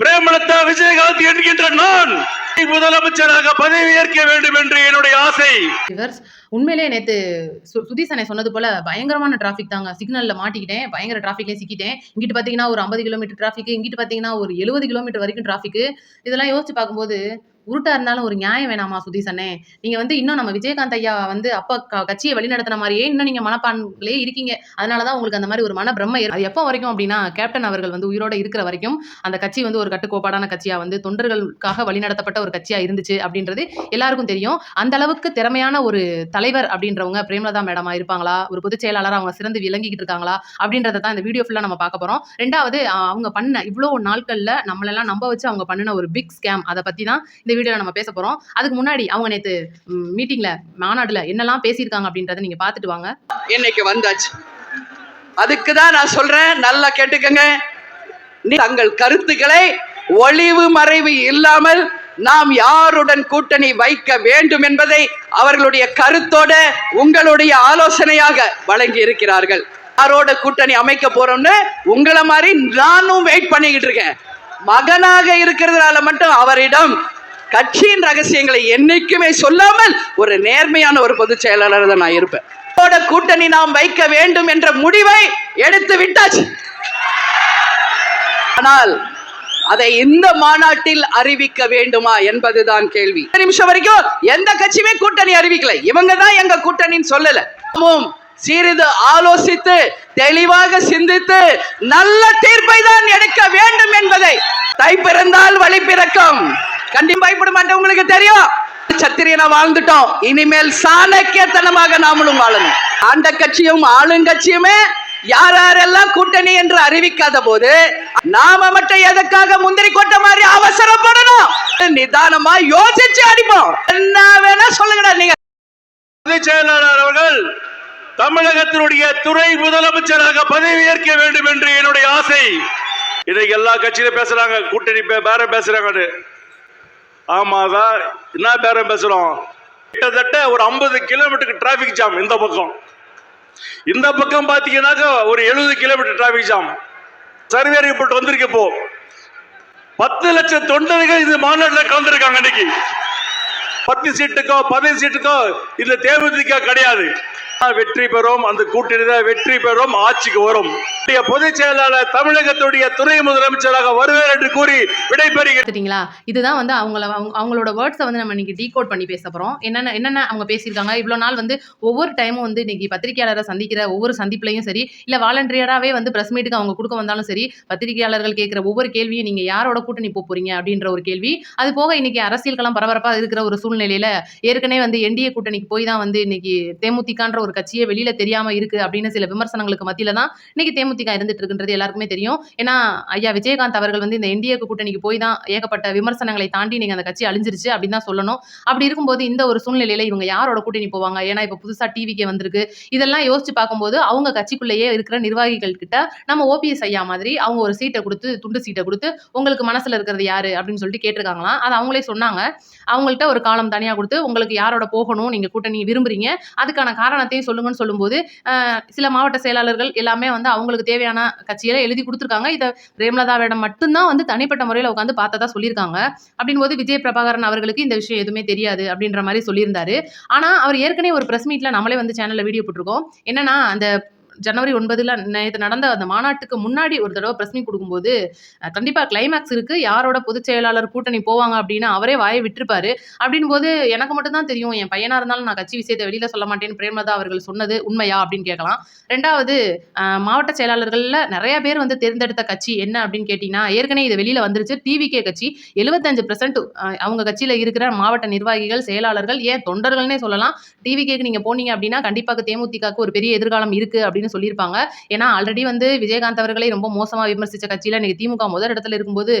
பிரேமலதா விஜயகாந்த் என்கின்ற நான் முதலமைச்சராக பதவி ஏற்க வேண்டும் என்று என்னுடைய ஆசை. ரிவர்ஸ் உண்மையிலேயே நேற்று சு சுதீசனை சொன்னது போல பயங்கரமான டிராஃபிக் தாங்க. சிக்னலில் மாட்டிக்கிட்டேன். பயங்கர டிராஃபிக்லேயே சிக்கிட்டேன். இங்கிட்டு பார்த்தீங்கன்னா ஒரு ஐம்பது கிலோமீட்டர் டிராஃபிக் இங்கிட்டு பார்த்தீங்கன்னா ஒரு எழுபது கிலோமீட்டர் வரைக்கும் டிராஃபிக் இதெல்லாம் யோசிச்சு பார்க்கும்போது உருட்டா இருந்தாலும் ஒரு நியாயம் வேணாமா சுதீசனே நீங்க வந்து இன்னும் நம்ம விஜயகாந்த் ஐயா வந்து அப்ப க- கட்சியை வழிநடத்தின மாதிரியே இன்னும் நீங்க மனப்பான்களே இருக்கீங்க. அதனாலதான் உங்களுக்கு அந்த மாதிரி ஒரு மன பிரம்ம அது எப்போ வரைக்கும் அப்படின்னா கேப்டன் அவர்கள் வந்து உயிரோட இருக்கிற வரைக்கும் அந்த கட்சி வந்து ஒரு கட்டுக்கோப்பாடான கட்சியா வந்து தொண்டர்களுக்காக வழிநடத்தப்பட்ட ஒரு கட்சியா இருந்துச்சு அப்படின்றது எல்லாருக்கும் தெரியும். அந்த அளவுக்கு திறமையான ஒரு தலைவர் அப்படின்றவங்க பிரேமலதா மேடமா இருப்பாங்களா? ஒரு பொதுச் செயலாளர் அவங்க சிறந்து விளங்கிக்கிட்டு இருக்காங்களா? அப்படின்றத தான் இந்த வீடியோ ஃபுல்லா நம்ம பார்க்க போறோம். ரெண்டாவது அவங்க பண்ண இவ்வளோ நாட்கள்ல நம்மளெல்லாம் நம்ப வச்சு அவங்க பண்ணின ஒரு பிக் ஸ்கேம் அதை பத்தி தான் இந்த வீடியோவில் நம்ம பேச போகிறோம் அதுக்கு முன்னாடி அவங்க நேற்று மீட்டிங்கில் மாநாடுல என்னெல்லாம் பேசியிருக்காங்க அப்படின்றத நீங்கள் பார்த்துட்டு வாங்க. இன்னைக்கு வந்தாச்சு. அதுக்கு தான் நான் சொல்கிறேன் நல்லா கேட்டுக்கங்க. நீ- தங்கள் கருத்துக்களை ஒளிவு மறைவு இல்லாமல் நாம் யாருடன் கூட்டணி வைக்க வேண்டும் என்பதை அவர்களுடைய கருத்தோட உங்களுடைய ஆலோசனையாக வழங்கி இருக்கிறார்கள் யாரோட கூட்டணி அமைக்க போறோம்னு உங்களை மாதிரி நானும் வெயிட் பண்ணிக்கிட்டு இருக்கேன். மகனாக இருக்கிறதுனால மட்டும் அவரிடம் கட்சியின் ரகசியங்களை என்னைக்குமே சொல்லாமல் ஒரு நேர்மையான ஒரு பொதுச் செயலாளர் தான் நான் இருப்பேன். கூட்டணி நாம் வைக்க வேண்டும் என்ற முடிவை எடுத்து விட்டாச்சு. ஆனால் அதை இந்த மாநாட்டில் அறிவிக்க வேண்டுமா என்பதுதான் கேள்வி. நிமிஷம் வரைக்கும் எந்த கட்சியுமே கூட்டணி அறிவிக்கல. இவங்க தான் எங்க கூட்டணின்னு சொல்லல. சிறிது ஆலோசித்து தெளிவாக சிந்தித்து நல்ல தீர்ப்பை தான் எடுக்க வேண்டும் என்பதை தை பிறந்தால் வழி பிறக்கும். கண்டிப்பா பயப்பட மாட்டேன் உங்களுக்கு தெரியும். சத்திரியனா வாழ்ந்துட்டோம். இனிமேல் சாணக்கியத்தனமாக நாமளும் வாழணும். ஆண்ட கட்சியும் ஆளுங்கட்சியுமே யார் யாரெல்லாம் கூட்டணி என்று அறிவிக்காத போது நாம மட்டும் எதற்காக முந்திரி கொட்ட மாதிரி அவசரப்படணும்? நிதானமா யோசிச்சு அடிப்போம். என்ன வேணா சொல்லுங்கடா நீங்க. பொதுச் செயலாளர் அவர்கள் தமிழகத்தினுடைய துறை முதலமைச்சராக பதவி ஏற்க வேண்டும் என்று என்னுடைய ஆசை. இதை எல்லா கட்சியிலும் பேசுறாங்க கூட்டணி பே- பேரம் பேசுறாங்கன்னு. ஆமாதான் என்ன பேரம் பேசுகிறோம் கிட்டத்தட்ட ஒரு ஐம்பது கிலோமீட்டருக்கு டிராஃபிக் ஜாம் இந்த பக்கம். இந்த பக்கம் பார்த்தீங்கன்னாக்கா ஒரு எழுபது kilometre traffic jam survey report வந்திருக்கு இப்போ. பத்து லட்சம் தொண்டர்கள் இந்த மாநாட்டில் கலந்துருக்காங்க இன்னைக்கு. பத்து சீட்டுக்கோ பதினஞ்சு சீட்டுக்கோ இந்த தேமுதிக கிடையாது. வெற்றி பெறும். அந்த கூட்டணி தான் வெற்றி பெறும். ஆட்சிக்கு வரும். பொதுச் செயலாளர் தமிழகத்துடைய துணை முதலமைச்சராக வருவார் என்று கூறி விடைபெறுகிறீங்களா இதுதான் வந்து அவங்கள அவங்க அவங்களோட வேர்ட்ஸை வந்து நம்ம இன்னைக்கு டீகோட் பண்ணி பேச போகிறோம் என்னென்ன என்னென்ன அவங்க பேசியிருக்காங்க? இவ்வளோ நாள் வந்து ஒவ்வொரு டைமும் வந்து இன்னைக்கு பத்திரிகையாளரை சந்திக்கிற ஒவ்வொரு சந்திப்புலையும் சரி இல்லை வாலண்டியராகவே வந்து ப்ரெஸ் மீட்டுக்கு அவங்க கொடுக்க வந்தாலும் சரி பத்திரிகையாளர்கள் கேட்குற ஒவ்வொரு கேள்வியும் நீங்கள் யாரோட கூட்டணி போக அப்படின்ற ஒரு கேள்வி. அது போக இன்னைக்கு அரசியல் களம் பரபரப்பாக இருக்கிற ஒரு சூழ்நிலையில் ஏற்கனவே வந்து என்டிஏ கூட்டணிக்கு போய் தான் வந்து இன்னைக்கு தேமுதிகன்ற ஒரு கட்சியே வெளியில தெரியாம இருக்கு அப்படின்னு சில விமர்சனங்களுக்கு மத்தியில தான் இன்னைக்கு தேமுதிக இருந்துட்டு இருக்குன்றது எல்லாருக்குமே தெரியும். ஏன்னா ஐயா விஜயகாந்த் அவர்கள் வந்து இந்த என்டிஏ கூட்டணிக்கு போய் தான் ஏகப்பட்ட விமர்சனங்களை தாண்டி நீங்க அந்த கட்சி அழிஞ்சிருச்சு அப்படின்னு தான் சொல்லணும். அப்படி இருக்கும்போது இந்த ஒரு சூழ்நிலையில இவங்க யாரோட கூட்டணி போவாங்க? ஏன்னா இப்போ புதுசா டிவிக்கே வந்திருக்கு. இதெல்லாம் யோசிச்சு பார்க்கும்போது அவங்க கட்சிக்குள்ளேயே இருக்கிற நிர்வாகிகள் கிட்ட நம்ம ஓபிஎஸ் ஐயா மாதிரி அவங்க ஒரு சீட்டை கொடுத்து துண்டு சீட்டை கொடுத்து உங்களுக்கு மனசுல இருக்கிறது யாரு? அப்படின்னு சொல்லிட்டு கேட்டிருக்காங்களாம். அது அவங்களே சொன்னாங்க. அவங்கள்ட்ட ஒரு காலம் தனியா கொடுத்து உங்களுக்கு யாரோட போகணும்? நீங்க கூட்டணி விரும்புறீங்க. அதுக்கான காரணத்தையும் சொல்லுங்கன்னு சொல்லும்போது சில மாவட்ட செயலாளர்கள் எல்லாமே வந்து அவங்களுக்கு தேவையான கட்சியில எழுதி கொடுத்துருக்காங்க. இதை பிரேமலதாவிடம் மட்டும்தான் வந்து தனிப்பட்ட முறையில் உட்காந்து பார்த்ததா சொல்லியிருக்காங்க. அப்படின் போது விஜய் பிரபாகரன் அவர்களுக்கு இந்த விஷயம் எதுவுமே தெரியாது அப்படின்ற மாதிரி சொல்லியிருந்தாரு. ஆனால் அவர் ஏற்கனவே ஒரு ப்ரெஸ் மீட்டில் நம்மளே வந்து சேனலில் வீடியோ போட்டிருக்கோம். என்னன்னா அந்த ஜனவரி ஒன்பதில் நேற்று நடந்த அந்த மாநாட்டுக்கு முன்னாடி ஒரு தடவை பிரஸ் மீட் கொடுக்கும்போது கண்டிப்பாக கிளைமேக்ஸ் இருக்குது யாரோட பொதுச் செயலாளர் கூட்டணி போவாங்க அப்படின்னு அவரே வாயை விட்டுருப்பாரு. அப்படின் போது எனக்கு மட்டும்தான் தெரியும் என் பையனாக இருந்தாலும் நான் கட்சி விஷயத்தை வெளியில சொல்ல மாட்டேன்னு பிரேமலதா அவர்கள் சொன்னது உண்மையா அப்படின்னு கேட்கலாம். ரெண்டாவது மாவட்ட செயலாளர்களில் நிறைய பேர் வந்து தேர்ந்தெடுத்த கட்சி என்ன அப்படின்னு கேட்டிங்கன்னா ஏற்கனவே இது வெளியில் வந்துருச்சு. டிவிகே கட்சி எழுபத்தஞ்சு பெர்சன்ட் அவங்க கட்சியில் இருக்கிற மாவட்ட நிர்வாகிகள் செயலாளர்கள் ஏன் தொண்டர்கள்னே சொல்லலாம். டிவிகேக்கு நீங்கள் போனீங்க அப்படின்னா கண்டிப்பாக தேமுதிகக்கு ஒரு பெரிய எதிர்காலம் இருக்குது அப்படின்னு சொல்லியிருப்பாங்க. ஏன்னா ஆல்ரெடி வந்து விஜயகாந்த் அவர்களே ரொம்ப மோசமா விமர்சிச்ச கட்சியில இன்னைக்கு திமுக முதல் இடத்துல இருக்கும்போது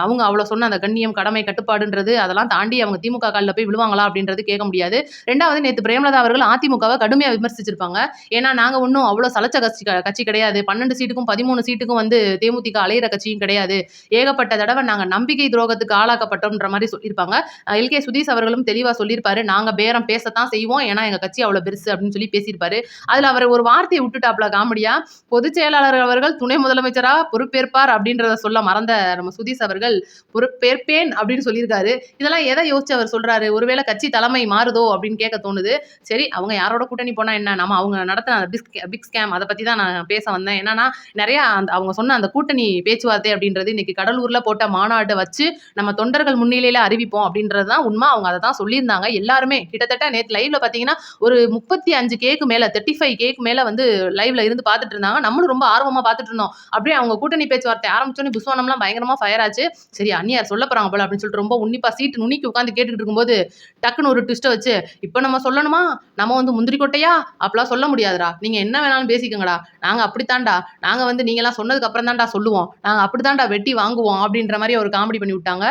அவங்க அவ்வளவு சொன்ன அந்த கண்ணியம் கடமை கட்டுப்பாடுன்றது அதெல்லாம் தாண்டி அவங்க திமுக காலில் போய் விழுவாங்களா அப்படின்றது கேட்க முடியாது. ரெண்டாவது நேற்று பிரேமலதா அவர்கள் அதிமுகவை கடுமையா விமர்சிச்சிருப்பாங்க. ஏன்னா நாங்க ஒன்றும் அவ்வளோ சலச்ச கட்சி கட்சி கிடையாது. பன்னெண்டு சீட்டுக்கும் பதிமூணு சீட்டுக்கும் வந்து தேமுதிக அலையிற கட்சியும் கிடையாது. ஏகப்பட்ட தடவை நாங்க நம்பிக்கை துரோகத்துக்கு ஆளாக்கப்பட்டோம்ன்ற மாதிரி சொல்லியிருப்பாங்க. எல். கே. சுதீஷ் அவர்களும் தெளிவா சொல்லியிருப்பாரு. நாங்க பேரம் பேசத்தான் செய்வோம். ஏன்னா எங்க கட்சி அவ்வளவு பெருசு அப்படின்னு சொல்லி பேசியிருப்பாரு. அதுல அவர் ஒரு வார்த்தையை விட்டுட்டாப்ல சொல்லியிருக்காப்ல காமெடியா? பொதுச் செயலாளர் அவர்கள் துணை முதலமைச்சராக பொறுப்பேற்பார் அப்படின்றத சொல்ல மறந்த நம்ம சுதீஷ் அவர்கள் பொறுப்பேற்பேன் அப்படின்னு சொல்லியிருக்காரு. இதெல்லாம் எதை யோசிச்சு அவர் சொல்றாரு? ஒருவேளை கட்சி தலைமை மாறுதோ அப்படின்னு கேட்க தோணுது. சரி அவங்க யாரோட கூட்டணி போனா என்ன? நம்ம அவங்க நடத்தின பிக் பிக் ஸ்கேம் அதை பத்தி தான் நான் பேச வந்தேன். என்னன்னா நிறைய அந்த அவங்க சொன்ன அந்த கூட்டணி பேச்சுவார்த்தை அப்படின்றது இன்னைக்கு கடலூர்ல போட்ட மாநாட்டை வச்சு நம்ம தொண்டர்கள் முன்னிலையில அறிவிப்போம் அப்படின்றது தான் உண்மை. அவங்க அதை தான் சொல்லியிருந்தாங்க. எல்லாருமே கிட்டத்தட்ட நேற்று லைவ்ல பாத்தீங்கன்னா ஒரு முப்பத்தி அஞ்சு கேக்கு மேல தேர்ட்டி ஃபைவ் கேக்கு மேல வந்து லைவ்ல இருந்து பார்த்துட்டு இருந்தாங்க நம்மளும் ரொம்ப ஆர்வமாக பார்த்துட்டு இருந்தோம் அப்படியே அவங்க கூட்டணி பேச்சுவார்த்தை ஆரம்பிச்சோன்னே புஸ்வானம்லாம் பயங்கரமாக ஃபயர் ஆச்சு. சரி அண்ணியார் சொல்ல போகிறாங்க போல அப்படின்னு சொல்லிட்டு ரொம்ப உன்னிப்பாக சீட்டு நுனிக்கு உட்காந்து கேட்டுக்கிட்டு இருக்கும்போது டக்குன்னு ஒரு ட்விஸ்ட்டை வச்சு இப்போ நம்ம சொல்லணுமா? நம்ம வந்து முந்திரி கொட்டையா? அப்பெல்லாம் சொல்ல முடியாதுடா. நீங்கள் என்ன வேணாலும் பேசிக்கங்கடா. நாங்கள் அப்படித்தான்டா. நாங்கள் வந்து நீங்களாம் சொன்னதுக்கு அப்புறம் தான்டா சொல்லுவோம். நாங்கள் அப்படித்தான்டா வெட்டி வாங்குவோம். அப்படின்ற மாதிரி ஒரு காமெடி பண்ணி விட்டாங்க.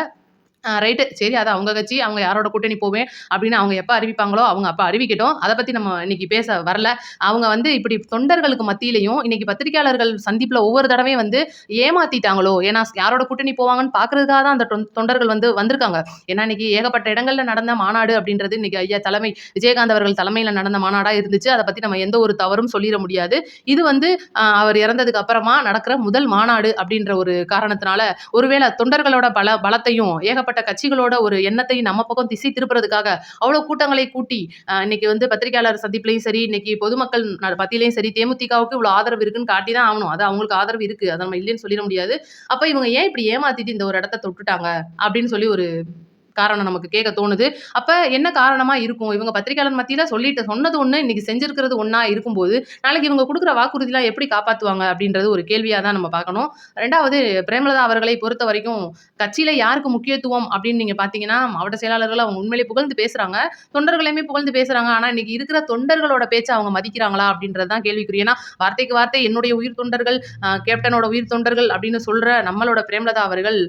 ரைட்டு சரி அது அவங்க கட்சி அவங்க யாரோட கூட்டணி போவேன் அப்படின்னு அவங்க எப்போ அறிவிப்பாங்களோ அவங்க அப்போ அறிவிக்கட்டும். அதை பற்றி நம்ம இன்னைக்கு பேச வரல. அவங்க வந்து இப்படி தொண்டர்களுக்கு மத்தியிலையும் இன்னைக்கு பத்திரிகையாளர்கள் சந்திப்பில் ஒவ்வொரு தடவையும் வந்து ஏமாத்திட்டாங்களோ? ஏன்னா யாரோட கூட்டணி போவாங்கன்னு பார்க்கறதுக்காக தான் அந்த தொன்- தொண்டர்கள் வந்து வந்திருக்காங்க. ஏன்னா இன்னைக்கு ஏகப்பட்ட இடங்களில் நடந்த மாநாடு அப்படின்றது இன்னைக்கு ஐயா தலைமை விஜயகாந்த் அவர்கள் தலைமையில் நடந்த மாநாடாக இருந்துச்சு. அதை பற்றி நம்ம எந்த ஒரு தவறும் சொல்லிட முடியாது. இது வந்து அவர் இறந்ததுக்கு அப்புறமா நடக்கிற முதல் மாநாடு அப்படின்ற ஒரு காரணத்தினால ஒருவேளை தொண்டர்களோட பல பலத்தையும் ஏகப்பட்ட கட்சிகளோட ஒரு எண்ணத்தையும் நம்ம பக்கம் திசை திருப்புறதுக்காக அவ்வளோ கூட்டங்களை கூட்டி இன்னைக்கு வந்து பத்திரிகையாளர் சந்திப்புலையும் சரி இன்னைக்கு பொதுமக்கள் ந- சரி தேமுதிகவுக்கு இவ்வளோ ஆதரவு இருக்குன்னு காட்டி தான் ஆகணும். அது அவங்களுக்கு ஆதரவு இருக்கு. அதை நம்ம இல்லைன்னு சொல்லிட முடியாது. அப்போ இவங்க ஏன் இப்படி ஏமாத்திட்டு இந்த ஒரு இடத்த தொட்டுட்டாங்க? அப்படின்னு சொல்லி ஒரு காரணம் நமக்கு கேட்க தோணுது. அப்ப என்ன காரணமா இருக்கும்? இவங்க பத்திரிகையாளர் மத்தியில சொல்லிட்டு சொன்னது ஒண்ணு இன்னைக்கு செஞ்சிருக்கிறது ஒண்ணா இருக்கும்போது நாளைக்கு இவங்க கொடுக்குற வாக்குறுதிலாம் எப்படி காப்பாத்துவாங்க அப்படின்றது ஒரு கேள்வியா தான் நம்ம பார்க்கணும். ரெண்டாவது பிரேமலதா அவர்களை பொறுத்த வரைக்கும் கட்சியில யாருக்கு முக்கியத்துவம் அப்படின்னு நீங்க பாத்தீங்கன்னா மாவட்ட செயலாளர்கள் அவங்க உண்மையிலே புகழ்ந்து பேசுறாங்க. தொண்டர்களையுமே புகழ்ந்து பேசுறாங்க. ஆனா இன்னைக்கு இருக்கிற தொண்டர்களோட பேச்சை அவங்க மதிக்கிறாங்களா அப்படின்றது தான் கேள்விக்குரிய ஏன்னா வார்த்தைக்கு வார்த்தை என்னுடைய உயிர் தொண்டர்கள் கேப்டனோட உயிர் தொண்டர்கள் அப்படின்னு சொல்ற நம்மளோட பிரேமலதா அவர்கள்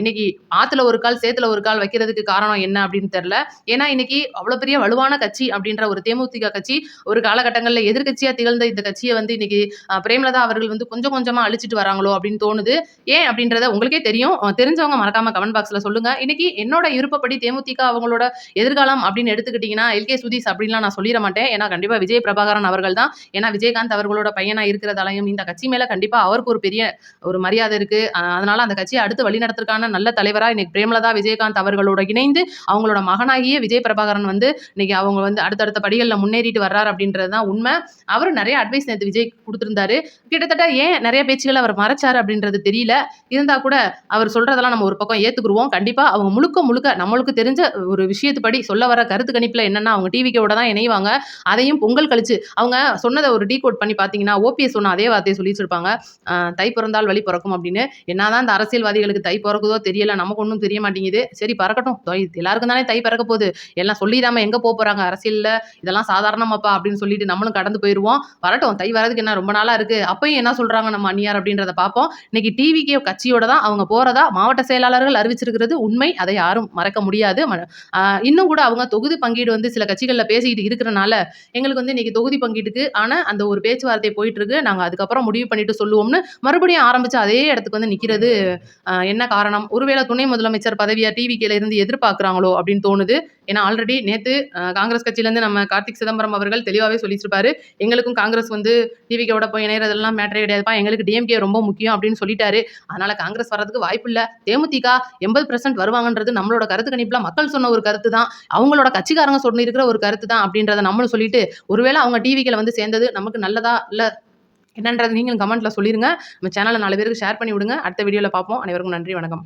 இன்னைக்கு ஆத்துல ஒரு கால் சேத்துல ஒரு கால் வைக்கிறது வைக்கிறதுக்கு காரணம் என்ன அப்படின்னு தெரில ஏன்னா இன்னைக்கு அவ்வளோ பெரிய வலுவான கட்சி அப்படின்ற ஒரு தேமுதிக கட்சி ஒரு காலகட்டங்களில் எதிர்கட்சியாக திகழ்ந்த இந்த கட்சியை வந்து இன்னைக்கு பிரேம்லதா பிரேமலதா அவர்கள் வந்து கொஞ்சம் கொஞ்சமாக அழிச்சிட்டு வராங்களோ அப்படின்னு தோணுது. ஏன் அப்படின்றத உங்களுக்கே தெரியும். தெரிஞ்சவங்க மறக்காம கமெண்ட் பாக்ஸில் சொல்லுங்க. இன்னைக்கு என்னோட விருப்பப்படி தேமுதிக அவங்களோட எதிர்காலம் அப்படின்னு எடுத்துக்கிட்டீங்கன்னா எல்கே சுதீஷ் அப்படின்லாம் நான் சொல்லிட மாட்டேன். ஏன்னா கண்டிப்பாக விஜய் பிரபாகரன் அவர்கள் தான். ஏன்னா விஜயகாந்த் அவர்களோட பையனாக இருக்கிறதாலையும் இந்த கட்சி மேலே கண்டிப்பாக அவருக்கு ஒரு பெரிய ஒரு மரியாதை இருக்கு. அதனால் அதனால அந்த கட்சியை அடுத்து வழிநடத்துறதுக்கான நல்ல தலைவராக இன்னைக்கு பிரேமலதா விஜயகாந்த் அவர்களோட இணைந்து அவங்களோட மகனாகிய விஜய் பிரபாகரன் வந்து இன்னைக்கு அவங்க வந்து அடுத்தடுத்த படிகளில் முன்னேறிட்டு வர்றாரு அப்படின்றது தான் உண்மை. அவர் நிறைய அட்வைஸ் நேற்று விஜய் கொடுத்துருந்தாரு. கிட்டத்தட்ட ஏன் நிறைய பேச்சுகளை அவர் மறைச்சாரு அப்படின்றது தெரியல. இருந்தால் கூட அவர் சொல்றதெல்லாம் நம்ம ஒரு பக்கம் ஏற்றுக்குருவோம் கண்டிப்பாக அவங்க முழுக்க முழுக்க நம்மளுக்கு தெரிஞ்ச ஒரு விஷயத்துப்படி சொல்ல வர கருத்து கணிப்பில் என்னென்னா அவங்க டிவிக்கோட தான் இணைவாங்க. அதையும் பொங்கல் கழிச்சு அவங்க சொன்னதை ஒரு டீ கோட் பண்ணி பார்த்தீங்கன்னா ஓபிஎஸ் சொன்ன அதே வார்த்தையை சொல்லி வச்சிருப்பாங்க தை பிறந்தால் வழி பிறக்கும் அப்படின்னு. என்னதான் இந்த அரசியல்வாதிகளுக்கு தை பிறக்குதோ தெரியல நமக்கு ஒன்றும் தெரிய மாட்டேங்குது. சரி பறக்கட்டும். தை- எல்லாருக்கும் தானே தை பிறக்க போகுது. எல்லாம் சொல்லிடாம எங்க போக போறாங்க? அரசியல்ல இதெல்லாம் சாதாரணமாப்பா அப்படின்னு சொல்லிட்டு நம்மளும் கடந்து போயிருவோம். வரட்டும் தை வரதுக்கு என்ன ரொம்ப நாளா இருக்கு? அப்பயும் என்ன சொல்றாங்க நம்ம அந்நியார் அப்படின்றத பார்ப்போம். இன்னைக்கு டிவிகே கட்சியோட தான் அவங்க போறதா? மாவட்ட செயலாளர்கள் அறிவிச்சிருக்கிறது உண்மை. அதை யாரும் மறக்க முடியாது. இன்னும் கூட அவங்க தொகுதி பங்கீடு வந்து சில கட்சிகள்ல பேசிக்கிட்டு இருக்கிறனால எங்களுக்கு வந்து இன்னைக்கு தொகுதி பங்கீட்டுக்கு ஆனால் அந்த ஒரு பேச்சுவார்த்தை போயிட்டு இருக்கு நாங்க அதுக்கப்புறம் முடிவு பண்ணிட்டு சொல்லுவோம்னு மறுபடியும் ஆரம்பிச்சு அதே இடத்துக்கு வந்து நிக்கிறது என்ன காரணம்? ஒருவேளை துணை முதலமைச்சர் பதவியா டிவிக்கில இருந்து எதிர்பார்க்குறாங்களோ அப்படின்னு தோணுது. ஏன்னா ஆல்ரெடி நேற்று காங்கிரஸ் கட்சியிலேருந்து நம்ம கார்த்திக் சிதம்பரம் அவர்கள் தெளிவாகவே சொல்லியிருப்பாரு. எங்களுக்கும் காங்கிரஸ் வந்து டிவிக்கோட போய் இணையறதெல்லாம் மேட்டரே கிடையாதுப்பா. எங்களுக்கு டிஎம்கே ரொம்ப முக்கியம் அப்படின்னு சொல்லிட்டாரு. அதனால காங்கிரஸ் வர்றதுக்கு வாய்ப்பு இல்லை. தேமுதிக எண்பது பர்சன்ட் வருவாங்கன்றது நம்மளோட கருத்து கணிப்பில் மக்கள் சொன்ன ஒரு கருத்து தான். அவங்களோட கட்சிக்காரங்க சொல்லியிருக்கிற ஒரு கருத்து தான் அப்படின்றத நம்மளும் சொல்லிட்டு ஒருவேளை அவங்க டிவிக்கில் வந்து சேர்ந்தது நமக்கு நல்லதா இல்லை என்னன்றது நீங்களும் கமெண்ட்டில் சொல்லிடுங்க நம்ம சேனலை நாலு பேருக்கு ஷேர் பண்ணி விடுங்க. அடுத்த வீடியோவில் பார்ப்போம். அனைவருக்கும் நன்றி வணக்கம்.